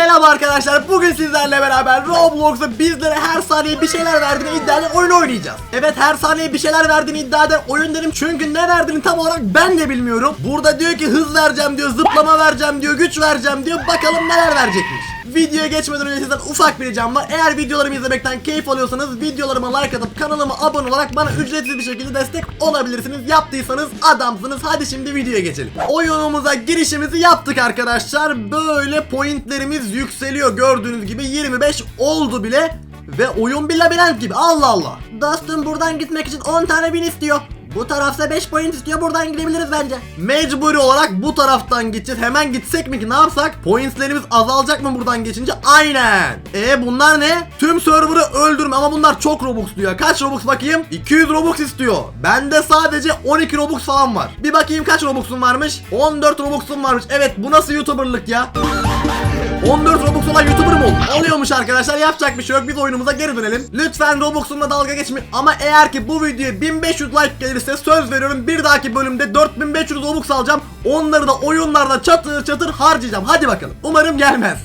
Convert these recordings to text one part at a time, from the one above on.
Selam arkadaşlar. Bugün sizlerle beraber Roblox'ta bizlere her saniye bir şeyler verdiğini iddia eden oyun oynayacağız. Evet her saniye bir şeyler verdiğini iddia eden oyun dedim çünkü ne verdiğini tam olarak ben de bilmiyorum. Burada diyor ki hız vereceğim diyor, zıplama vereceğim diyor, güç vereceğim diyor. Bakalım neler verecekmiş. Videoya geçmeden önce sizden ufak bir ricam var. Eğer videolarımı izlemekten keyif alıyorsanız videolarıma like atıp kanalıma abone olarak bana ücretsiz bir şekilde destek olabilirsiniz. Yaptıysanız adamsınız. Hadi şimdi videoya geçelim. Oyunumuza girişimizi yaptık arkadaşlar. Böyle pointlerimiz yükseliyor. Gördüğünüz gibi 25 oldu bile. Ve oyun bir labirent gibi. Allah Allah. Dostum buradan gitmek için 10 tane bin istiyor. Bu tarafta 5 point istiyor buradan gidebiliriz bence. Mecburi olarak bu taraftan gideceğiz. Hemen gitsek mi ki ne yapsak? Pointslerimiz azalacak mı buradan geçince? Aynen. E bunlar ne? Tüm server'ı öldürme ama bunlar çok Robux diyor. Kaç Robux bakayım? 200 Robux istiyor. Bende sadece 12 Robux falan var. Bir bakayım kaç Robux'um varmış? 14 Robux'um varmış. Evet bu nasıl YouTuber'lık ya? 14 Robux olan YouTuber mı oldu? Oluyormuş arkadaşlar yapacak bir şey yok biz oyunumuza geri dönelim. Lütfen Robux'umla dalga geçmeyin ama eğer ki bu videoya 1500 like gelirse söz veriyorum bir dahaki bölümde 4500 Robux alacağım. Onları da oyunlarda çatır çatır harcayacağım. Hadi bakalım. Umarım gelmez.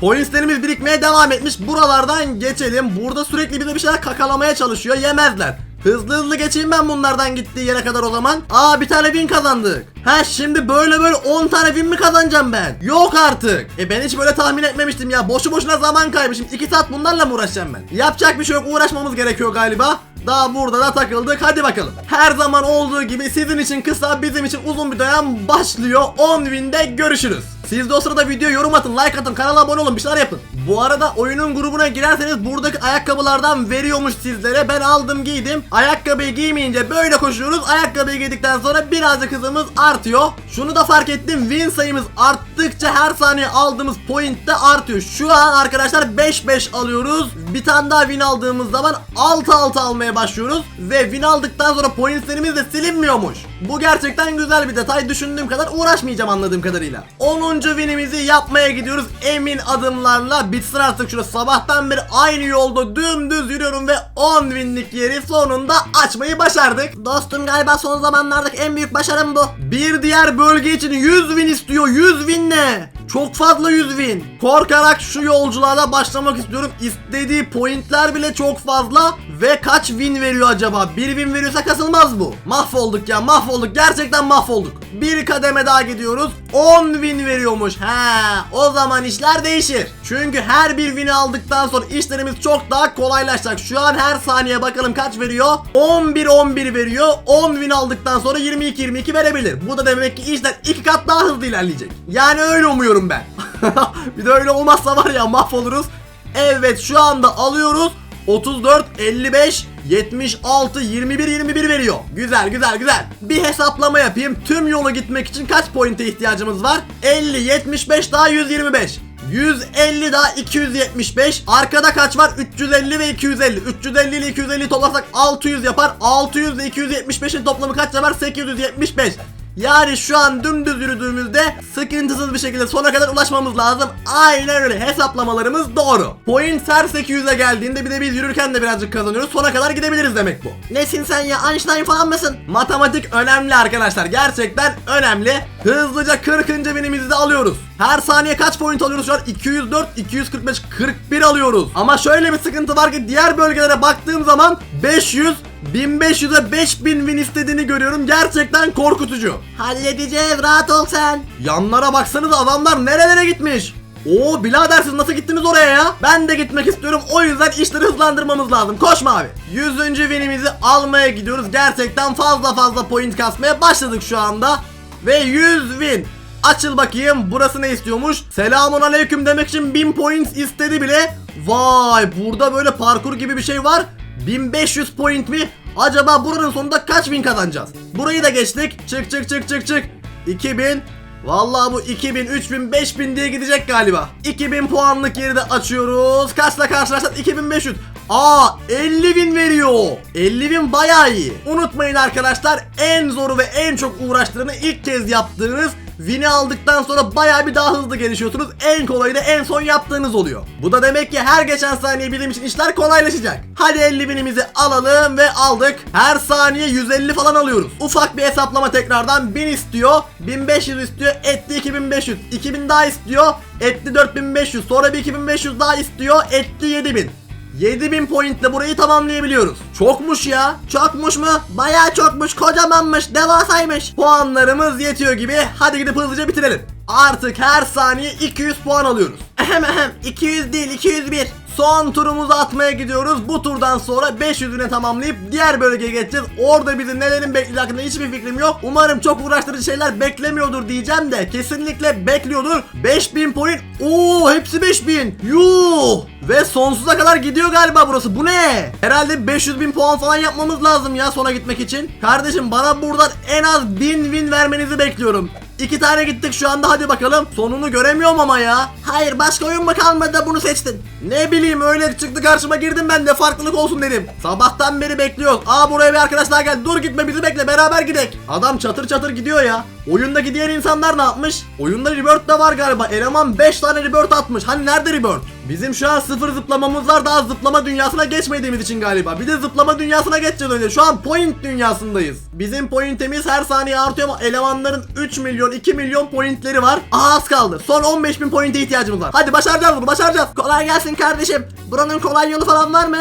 Polislerimiz birikmeye devam etmiş. Buralardan geçelim. Burada sürekli bize bir şeyler kakalamaya çalışıyor. Yemezler. Hızlı hızlı geçeyim ben bunlardan gittiği yere kadar o zaman. Aa bir tane win kazandık. Ha şimdi böyle böyle 10 tane win mi kazanacağım ben? Yok artık. E ben hiç böyle tahmin etmemiştim ya. Boşu boşuna zaman kaybı. Şimdi 2 saat bunlarla mı uğraşacağım ben? Yapacak bir şey yok. Uğraşmamız gerekiyor galiba. Daha burada da takıldık. Hadi bakalım. Her zaman olduğu gibi sizin için kısa, bizim için uzun bir dönem başlıyor. 10 win'de görüşürüz. Siz de o sırada video yorum atın, like atın, kanala abone olun, bir şeyler yapın. Bu arada oyunun grubuna girerseniz buradaki ayakkabılardan veriyormuş sizlere. Ben aldım giydim. Ayakkabıyı giymeyince böyle koşuyoruz. Ayakkabıyı giydikten sonra birazcık hızımız artıyor. Şunu da fark ettim. Win sayımız arttıkça her saniye aldığımız point de artıyor. Şu an arkadaşlar 5-5 alıyoruz. Bir tane daha win aldığımız zaman 6-6 almaya başlıyoruz. Ve win aldıktan sonra pointlerimiz de silinmiyormuş. Bu gerçekten güzel bir detay. Düşündüğüm kadar uğraşmayacağım anladığım kadarıyla. 10. winimizi yapmaya gidiyoruz. Emin adımlarla bitsin artık şurası. Sabahtan beri aynı yolda dümdüz yürüyorum ve 10 winlik yeri sonunda açmayı başardık. Dostum galiba son zamanlardaki en büyük başarım bu. Bir diğer bölge için 100 win istiyor. 100 win ne? Çok fazla 100 win. Korkarak şu yolculuğa başlamak istiyorum. İstediği pointler bile çok fazla. Ve kaç win veriyor acaba? Bir win veriyorsa kasılmaz bu. Mahvolduk ya mahvolduk. Gerçekten mahvolduk. Bir kademe daha gidiyoruz. 10 win veriyormuş. He, o zaman işler değişir. Çünkü her bir win'i aldıktan sonra işlerimiz çok daha kolaylaşacak. Şu an her saniye bakalım kaç veriyor? 11 11 veriyor. 10 win aldıktan sonra 22 22 verebilir. Bu da demek ki işler iki kat daha hızlı ilerleyecek. Yani öyle umuyorum ben. bir de öyle olmazsa var ya mahvoluruz. Evet şu anda alıyoruz. 34, 55, 76, 21, 21 veriyor. Güzel güzel güzel. Bir hesaplama yapayım. Tüm yolu gitmek için kaç pointe ihtiyacımız var? 50, 75 daha 125. 150 daha 275. Arkada kaç var? 350 ve 250. 350 ile 250 toplasak 600 yapar. 600 ile 275'in toplamı kaç yapar? 875. Yani şu an dümdüz yürüdüğümüzde sıkıntısız bir şekilde sona kadar ulaşmamız lazım. Aynen öyle hesaplamalarımız doğru. Point her 800'e geldiğinde bir de biz yürürken de birazcık kazanıyoruz. Sona kadar gidebiliriz demek bu. Nesin sen ya Einstein falan mısın? Matematik önemli arkadaşlar. Gerçekten önemli. Hızlıca 40. binimizi de alıyoruz. Her saniye kaç point alıyoruz şu an? 204, 245, 41 alıyoruz. Ama şöyle bir sıkıntı var ki diğer bölgelere baktığım zaman 500, 1500'e 5000 win istediğini görüyorum. Gerçekten korkutucu. Halledeceğiz rahat ol sen. Yanlara baksanıza adamlar nerelere gitmiş. Oo birader siz nasıl gittiniz oraya ya? Ben de gitmek istiyorum. O yüzden işleri hızlandırmamız lazım. Koşma abi. 100. winimizi almaya gidiyoruz. Gerçekten fazla fazla point kasmaya başladık şu anda. Ve 100 win. Açıl bakayım. Burası ne istiyormuş? Selamun aleyküm demek için 1000 points istedi bile. Vay burada böyle parkur gibi bir şey var. 1500 point mi? Acaba buranın sonunda kaç bin kazanacağız? Burayı da geçtik. Çık çık çık çık çık. 2000. Vallahi bu 2000, 3000, 5000 diye gidecek galiba. 2000 puanlık yeri de açıyoruz. Kaçla karşılaştık? 2500. Aa 50 bin veriyor. 50 bin bayağı iyi. Unutmayın arkadaşlar en zoru ve en çok uğraştığını ilk kez yaptığınız Win'i aldıktan sonra baya bir daha hızlı gelişiyorsunuz. En kolayı da en son yaptığınız oluyor. Bu da demek ki her geçen saniye bizim için işler kolaylaşacak. Hadi 50 binimizi alalım ve aldık. Her saniye 150 falan alıyoruz. Ufak bir hesaplama tekrardan 1000 istiyor. 1500 istiyor. Etti 2500. 2000 daha istiyor. Etti 4500. Sonra bir 2500 daha istiyor. Etti 7000. 7000 pointle burayı tamamlayabiliyoruz. Çokmuş ya. Çokmuş mu? Bayağı çokmuş. Kocamanmış. Devasaymış. Puanlarımız yetiyor gibi. Hadi gidip hızlıca bitirelim. Artık her saniye 200 puan alıyoruz. Ehem ehem. 200 değil 201. Son turumuzu atmaya gidiyoruz. Bu turdan sonra 500'üne tamamlayıp diğer bölgeye geçeceğiz. Orada bizi nelerin bekleyeceği hakkında hiçbir fikrim yok. Umarım çok uğraştırıcı şeyler beklemiyordur diyeceğim de kesinlikle bekliyordur. 5000 point. Oo hepsi 5000. Yuh. Ve sonsuza kadar gidiyor galiba burası. Bu ne? Herhalde 500 bin puan falan yapmamız lazım ya sona gitmek için. Kardeşim bana buradan en az 1000 win vermenizi bekliyorum. İki tane gittik şu anda hadi bakalım. Sonunu göremiyorum ama ya. Hayır başka oyun mu kalmadı da bunu seçtin? Ne bileyim öyle çıktı karşıma girdim ben de farklılık olsun dedim. Sabahtan beri bekliyoruz. Aa buraya bir arkadaş daha geldi. Dur gitme bizi bekle beraber gidek. Adam çatır çatır gidiyor ya. Oyundaki diğer insanlar ne yapmış? Oyunda rebirth de var galiba. Eleman 5 tane rebirth atmış. Hani nerede rebirth? Bizim şu an sıfır zıplamamız var daha zıplama dünyasına geçmediğimiz için galiba. Bir de zıplama dünyasına geçeceğiz önce. Şu an point dünyasındayız. Bizim pointimiz her saniye artıyor ama elemanların 3 milyon 2 milyon pointleri var. Aha az kaldı. Son 15 bin pointe ihtiyacımız var. Hadi başaracağız bunu başaracağız. Kolay gelsin kardeşim. Buranın kolay yolu falan var mı?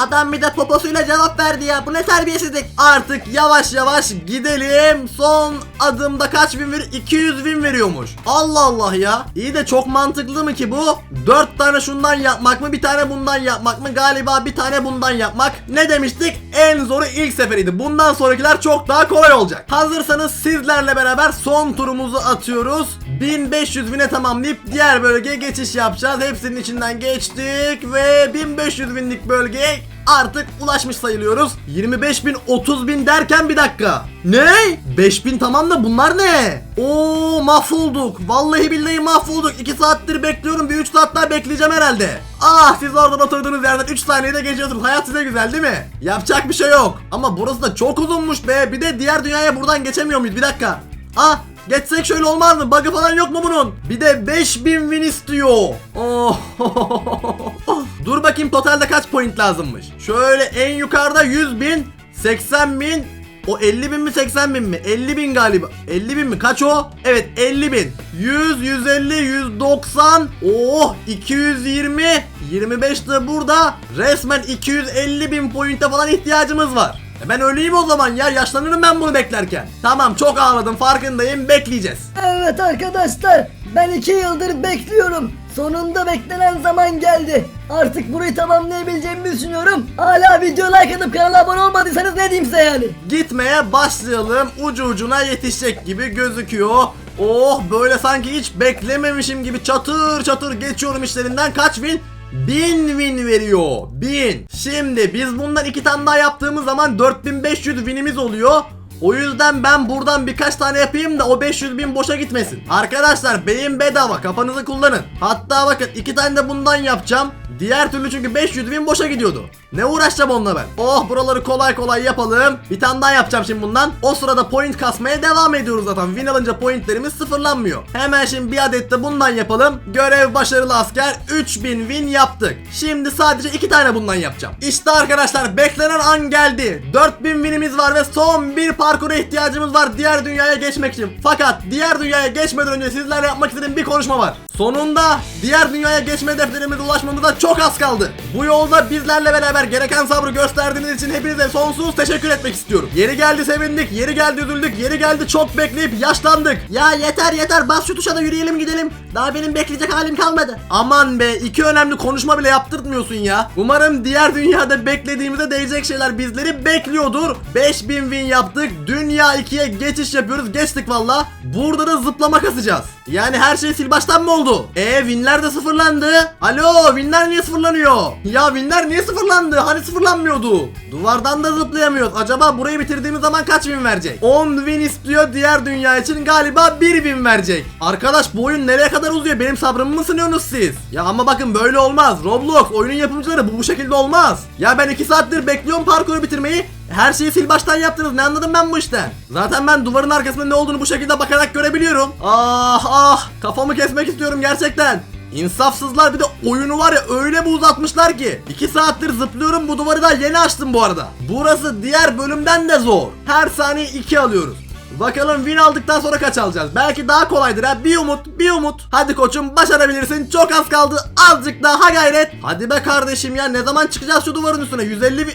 Adam bir de poposuyla cevap verdi ya. Bu ne terbiyesizlik. Artık yavaş yavaş gidelim. Son adımda kaç bin veriyor? 200 bin veriyormuş. Allah Allah ya. İyi de çok mantıklı mı ki bu? 4 tane şundan yapmak mı? Bir tane bundan yapmak mı? Galiba bir tane bundan yapmak. Ne demiştik? En zoru ilk seferiydi. Bundan sonrakiler çok daha kolay olacak. Hazırsanız sizlerle beraber son turumuzu atıyoruz. 1500 bine tamamlayıp diğer bölgeye geçiş yapacağız. Hepsinin içinden geçtik ve 1500 binlik bölgeye artık ulaşmış sayılıyoruz. 25 bin 30 bin derken bir dakika. Ne? 5000 tamam da bunlar ne? Oo mahvolduk. Vallahi billahi mahvolduk. 2 saattir bekliyorum. Bir 3 saat daha bekleyeceğim herhalde. Ah siz oradan oturduğunuz yerden 3 saniyede geçiyorsunuz. Hayat size güzel değil mi? Yapacak bir şey yok. Ama burası da çok uzunmuş be. Bir de diğer dünyaya buradan geçemiyor muyuz? Bir dakika. Ah Geçsek şöyle olmaz mı? Bug'ı falan yok mu bunun? Bir de 5000 win istiyor. Oh. Dur bakayım totalde kaç point lazımmış. Şöyle en yukarıda 100 bin, 80 bin, o 50 bin mi 80 bin mi? 50 bin galiba. 50 bin mi? Kaç o? Evet 50 bin. 100, 150, 190. Oh 220. 25 de burada. Resmen 250 bin pointe falan ihtiyacımız var. E ben öleyim o zaman ya yaşlanırım ben bunu beklerken. Tamam çok ağladım farkındayım bekleyeceğiz. Evet arkadaşlar ben iki yıldır bekliyorum. Sonunda beklenen zaman geldi. Artık burayı tamamlayabileceğimi düşünüyorum. Hala video like atıp kanala abone olmadıysanız ne diyeyim size yani. Gitmeye başlayalım ucu ucuna yetişecek gibi gözüküyor. Oh böyle sanki hiç beklememişim gibi çatır çatır geçiyorum işlerinden kaç bin? 1000 win veriyor. 1000. Şimdi biz bundan iki tane daha yaptığımız zaman 4500 winimiz oluyor. O yüzden ben buradan birkaç tane yapayım da o 500 bin boşa gitmesin. Arkadaşlar beyin bedava kafanızı kullanın. Hatta bakın iki tane de bundan yapacağım. Diğer türlü çünkü 500 bin boşa gidiyordu. Ne uğraşacağım onunla ben? Oh buraları kolay kolay yapalım. Bir tane daha yapacağım şimdi bundan. O sırada point kasmaya devam ediyoruz zaten. Win alınca pointlerimiz sıfırlanmıyor. Hemen şimdi bir adet de bundan yapalım. Görev başarılı asker 3000 win yaptık. Şimdi sadece iki tane bundan yapacağım. İşte arkadaşlar beklenen an geldi. 4000 winimiz var ve son bir parkura ihtiyacımız var diğer dünyaya geçmek için. Fakat diğer dünyaya geçmeden önce sizlerle yapmak istediğim bir konuşma var. Sonunda diğer dünyaya geçme hedeflerimize ulaşmamıza çok az kaldı. Bu yolda bizlerle beraber gereken sabrı gösterdiğiniz için hepinize sonsuz teşekkür etmek istiyorum. Yeri geldi sevindik, yeri geldi üzüldük, yeri geldi çok bekleyip yaşlandık. Ya yeter yeter bas şu tuşa da yürüyelim gidelim. Daha benim bekleyecek halim kalmadı. Aman be iki önemli konuşma bile yaptırtmıyorsun ya. Umarım diğer dünyada beklediğimize değecek şeyler bizleri bekliyordur. 5000 win yaptık. Dünya 2'ye geçiş yapıyoruz. Geçtik valla. Burada da zıplama kasacağız. Yani her şey sil baştan mı oldu? E winler de sıfırlandı. Alo winler niye sıfırlanıyor? Ya winler niye sıfırlandı? Hani sıfırlanmıyordu? Duvardan da zıplayamıyoruz. Acaba burayı bitirdiğimiz zaman kaç win verecek? 10 win istiyor diğer dünya için galiba 1 win verecek. Arkadaş bu oyun nereye kadar uzuyor? Benim sabrımı mı sınıyorsunuz siz? Ya ama bakın böyle olmaz. Roblox oyunun yapımcıları bu bu şekilde olmaz. Ya ben 2 saattir bekliyorum parkuru bitirmeyi. Her şeyi sil baştan yaptınız. Ne anladım ben bu işten? Zaten ben duvarın arkasında ne olduğunu bu şekilde bakarak görebiliyorum. Ah ah kafamı kesmek istiyorum gerçekten. İnsafsızlar bir de oyunu var ya öyle bir uzatmışlar ki 2 saattir zıplıyorum bu duvarı da yeni açtım bu arada Burası diğer bölümden de zor Her saniye 2 alıyoruz Bakalım win aldıktan sonra kaç alacağız? Belki daha kolaydır ha. Bir umut, bir umut. Hadi koçum başarabilirsin. Çok az kaldı. Azıcık daha gayret. Hadi be kardeşim ya. Ne zaman çıkacağız şu duvarın üstüne? 150 bin...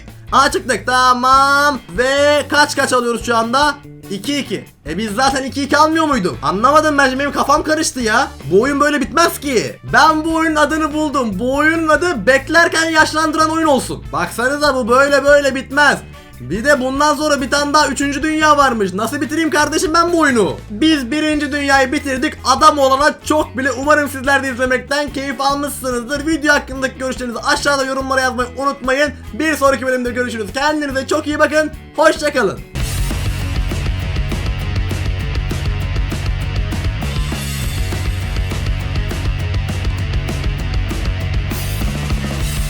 Çıktık. Tamam. Ve kaç kaç alıyoruz şu anda? 2-2. E biz zaten 2-2 almıyor muyduk? Anlamadım ben benim kafam karıştı ya. Bu oyun böyle bitmez ki. Ben bu oyunun adını buldum. Bu oyunun adı beklerken yaşlandıran oyun olsun. Baksanıza bu böyle böyle bitmez. Bir de bundan sonra bir tane daha 3. dünya varmış. Nasıl bitireyim kardeşim ben bu oyunu? Biz birinci dünyayı bitirdik. Adam olana çok bile. Umarım sizler de izlemekten keyif almışsınızdır. Video hakkındaki görüşlerinizi aşağıda yorumlara yazmayı unutmayın. Bir sonraki bölümde görüşürüz. Kendinize çok iyi bakın. Hoşçakalın.